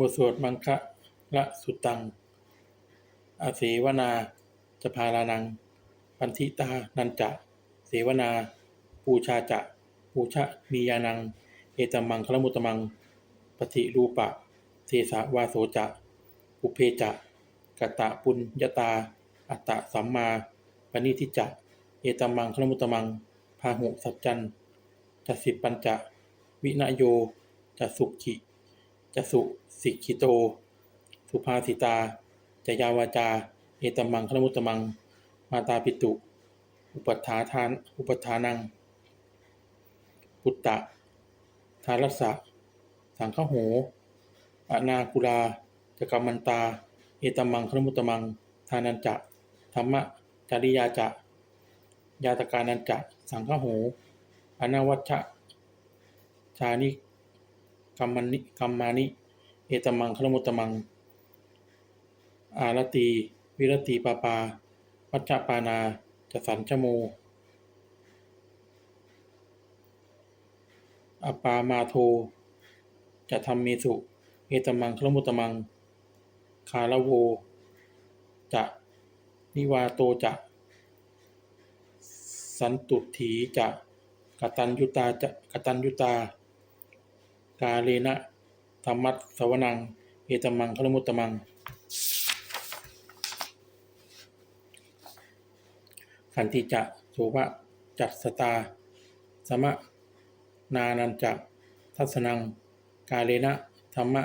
บทสวดมังคะละสุตัง อาเสวนาจะพาลานัง ปันทิตานันจะ เสวนา ปูชาจะ ปูชะมียานัง เอตมังคลมุตมัง ปฏิรูปะ เทสาวาโสจะ อุเพจะกตะปุญญาตา อัตตะสัมมาปณิทิจะ เอตมังคลมุตมัง พาหุสัจจันจะสิปัญจะ วินโยจะสุขิ จะสุสิกิโต สุภาสิตาจะยาวาจา เอตมังคลมุตมัง มาตาปิตุ อุปัฏฐาทาน อุปัฏฐานัง ปุตตะ ทารัสสะสังฆโหอนาคุลาจะกัมมันตา เอตมังคลมุตมัง ทานันจะ ธรรมะจริยาจะ ยาตกานันจะ สังฆโหอนาวัชชะ ชานิ กัมมันิกัมมานิ เอตมังคลมุตมัง อารตี วิรตีปาปาวัชชปานาจะสันชโม อปามาโท จะทำเมสุ เอตมังคลมุตตมัง คาลโว จะนิวาโตจะ สันตุถีจะกตัญยุตาจะกตัญยุตา กาเลนะธรรมัสสวนัง เอตมังคลมุตตมัง ขันติจะโสภะจัตสตา สมะ นานันจะทัศนัง กาเลนะธรรมะ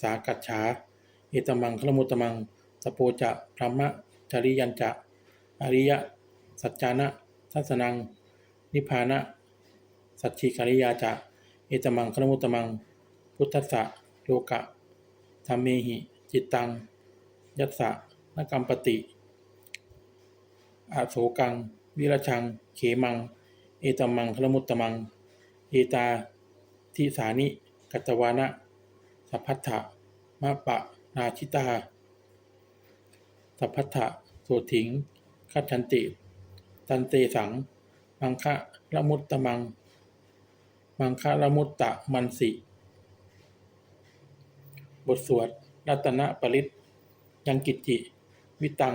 สากัจฉา เอตมังคลมุตตมัง สโปจะธรรมะจริยันจะ อริยะสัจจานะทัศนัง นิพพานะ สัจฉิกริยาจะ เอตมังคลมุตตมัง พุทธะโลกะธรรมเมหิ จิตตัง ยัสสะนกรรมปติ อาโศกัง วิรชัง เขมัง เอตมังคลมุตตมัง เอตาทิสานิ กัตวานะสัพพัทธะมะปะนาชิตาสัพพัทธะโสถิงคัจฉันติ ตันเตสัง มังคะละมุตตมัง มังคะละมุตตะมันสิ บทสวด รัตนปริตยังกิจจิ วิตัง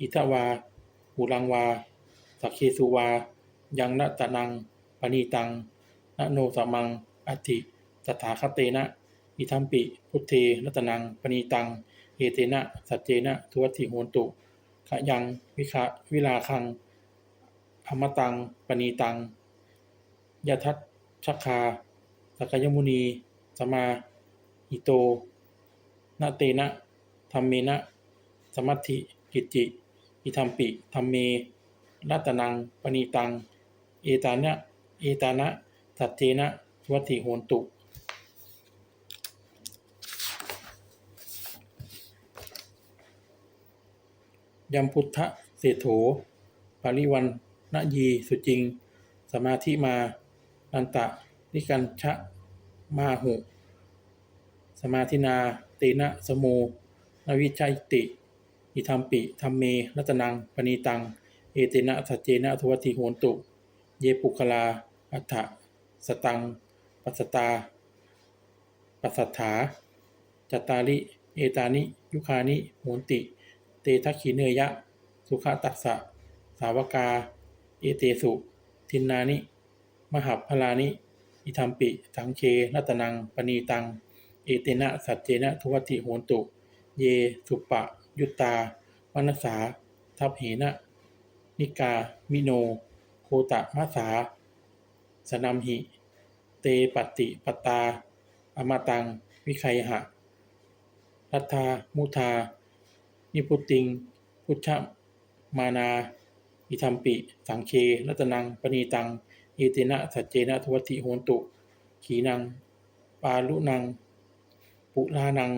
อิทวาหูรังวา สักเคสุวา ยังนตนังปณีตังนโนสมังอติตถาคเตนะ อิทัมปิ พุทเทรัตนังปณีตัง เอเตนะ สัจเจนะ ทุวัติโหนตุ ขยัง วิคะวิลาคังอมตังปณีตังยทัต ชัคคาสกยมุนีสมาหิโตนาเตนะธรรมเมนะสมัติกิจจิ อิทัมปิธรรมเมรัตนังปณีตัง เอตานะเอตานะสัจเจนะวัติโหนตุ ยมพุทธเศโถ ปริวันนยีสุจริง สมาธิมา นันตะนิกันชะมาหุ สมาธินาเตนะสโมนวิชัยติอิทัมปิธรรมเมรัตนังปณีตัง เอเตนะสัจเจนะทวติโหนตุ เยปุคลา อัฏฐสตัง ปัสตา ปัสสัทธาจัตตาริเอตานิ ยุคานิโหนติ เตทัคขีเนยะ สุขตัสสะ สาวกา เอเตสุ ทินนานิ มหัพลานิ อิทัมปิ สังเครัตนัง ปณีตัง เอเตนะ สัจเจนะ ทุวัติโหนตุ เย สุปะ ยุตตาวนัสสา ทัพเหนะ นิกา มิโน โคตะมัสสา สนัมหิ เตปฏิปตา อมาตัง วิไคหะ รัตธามุทา นิพุติง พุทธมานา อิทัมปิ สังเครัตนัง ปณีตัง เอเตนะสัจเจนะทวัติโหนตุ ขีนัง ปาลุนัง ปุลานัง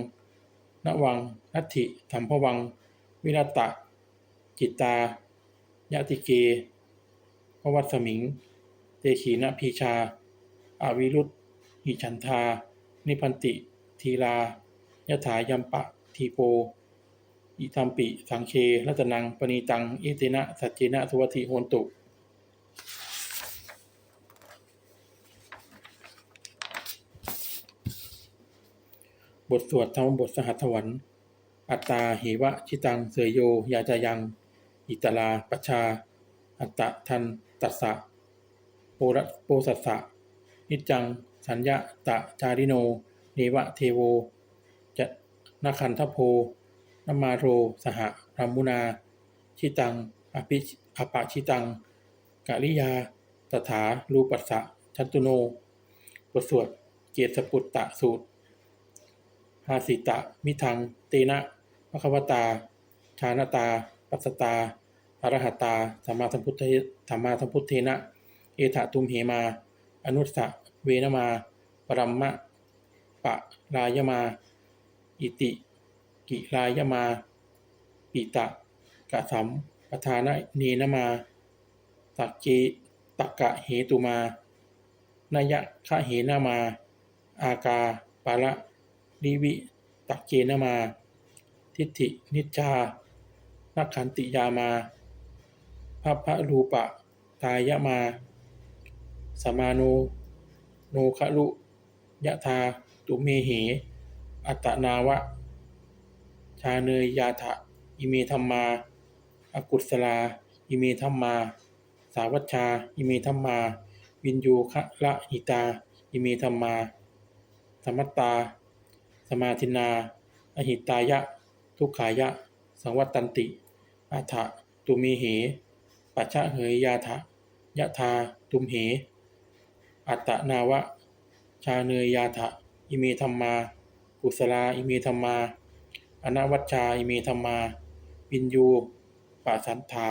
นวังนัตถิธรรมพวัง วิรัตตะ จิตตายติเกพวัตสมิง เตขีนะพีชา อาวิรุตหิฉันทา นิพันติ ทีลายถายัมปะ ทีโป อิทัมปิ สังเครัตนังปณีตัง เอเตนะ สัจเจนะทวัติโหนตุ บทสวดธรรมบทสหัสถวันอัตตาเหวะชิตังเสยโย ยาจายัง อิตลาปชา อัตตะทันตัสสะโประโปสัสสะนิจัง สัญญะตะจาริโน เนวะเทโว จะนาคันทโพนมาโร สหรามุนา ชิตัง อภิอปะชิตังกะริยา ตถารูปัสสะชันตุโน บทสวด เกศปุตตะสูตร หาสิตะ มิทัง เตนะภควตา ชานตา ปัสตาอรหัตตาสัมมาสัมพุทธสัมมาสัมพุทเทนะ เอถะตุมเหมา อนุสสะเวนมา ปรัมมะ ปะรายมา อิติ กิรายมา ปิตะกะสัมปทานะเนนมา ตักเจตกะเหตุมานยะคะเหนามา อากาปาละ ลิวิตักเจนมา ทิฏฐินิจานักขันติยามาภพพะรูปะ ตายะมาสมาโนโนคะลุยะธาตุเมเห อัตนาวะ ชาเนยยาถะอิเมธัมมา อกุศลา อิเมธัมมา สาวัชชา อิเมธัมมา วินยูคะละหิตา อิเมธัมมา สมัตตา สมาธินา อหิตายะ ทุกขายะ สังวัตตันติ อัฏฐะตุมีเห ปัจฉะเหยยาถะยะธาตุมเห อัตตนาวะ ชาเนยยาถะอิเมธัมมา กุศลา อิเมธัมมา อนวัชชา อิเมธัมมาวินยูปัสันถา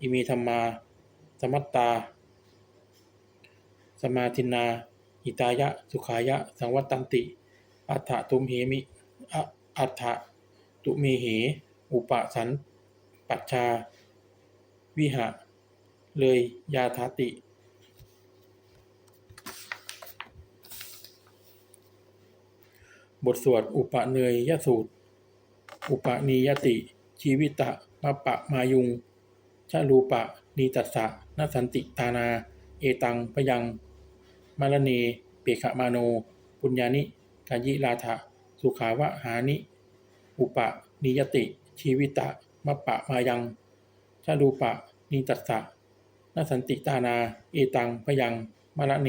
อิเมธัมมา สมัตตา สมาธินาหิตายะ สุขายะ สังวัตตันติ อัฏฐตุมเหมิอัฏฐตุเมเห อุปสันปัชชา วิหะ เลยยาทาติ บทสวดอุปเนยยสูตร อุปนิยติ ชีวิตะมะปะมายุงชะรูปะนีตัสสะนสันติตานา เอตังพยัง มารเนเปขมาโน ปุญญานิ กายิลาถะสุขาวะหานิ อุปะ นิยติ ชีวิตะมะปะมายังชารูปะนีตัสสะนสันติตานา เอตังพยังมารเน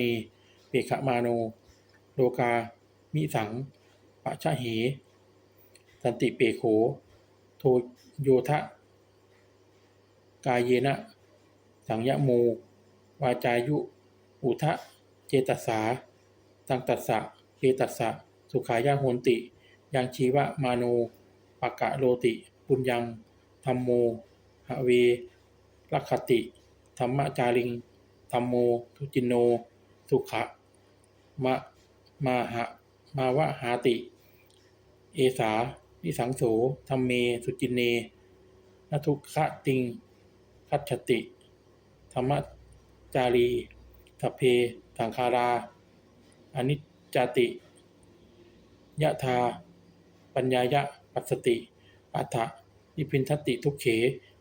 เปขมาโนโลกา มิสังปะชะเห สันติเปโข โทโยทะ กายเยนะ สังยะโม วาจายุ อุทะ เจตสสาตังตัสสะ เจตัสสะ สุขายะโหนติ ยังชีวะมาโนปะกะโลติ ปุญญังธรรมโมหะเวลักขติ ธรรมจาริง ธรรมโม ทุจินโน สุขะ มะ มาหะ มาวะหาติ เอสานิสังโสธรรมเม สุจินเนนทุกขะติง คัจฉติ ธรรมจารีสัพเพสังคาราอนิจ จติยะธาปัญญายะปัสสติ อัฏฐะนิพินทติทุกเข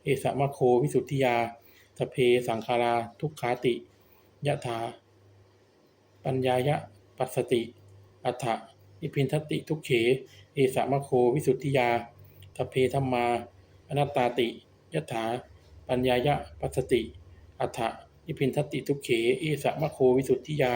เอสมะโควิสุทธิยาสเพสังคาราทุกขาติยะธาปัญญายะปัสสติ อัฏฐะนิพินทติทุกเข เอสมะโควิสุทธิยาสเพธรรมาอนัตตาติยะถาปัญญายะปัสสติ อัฏฐะนิพินทติทุกเข เอสมะโควิสุทธิยา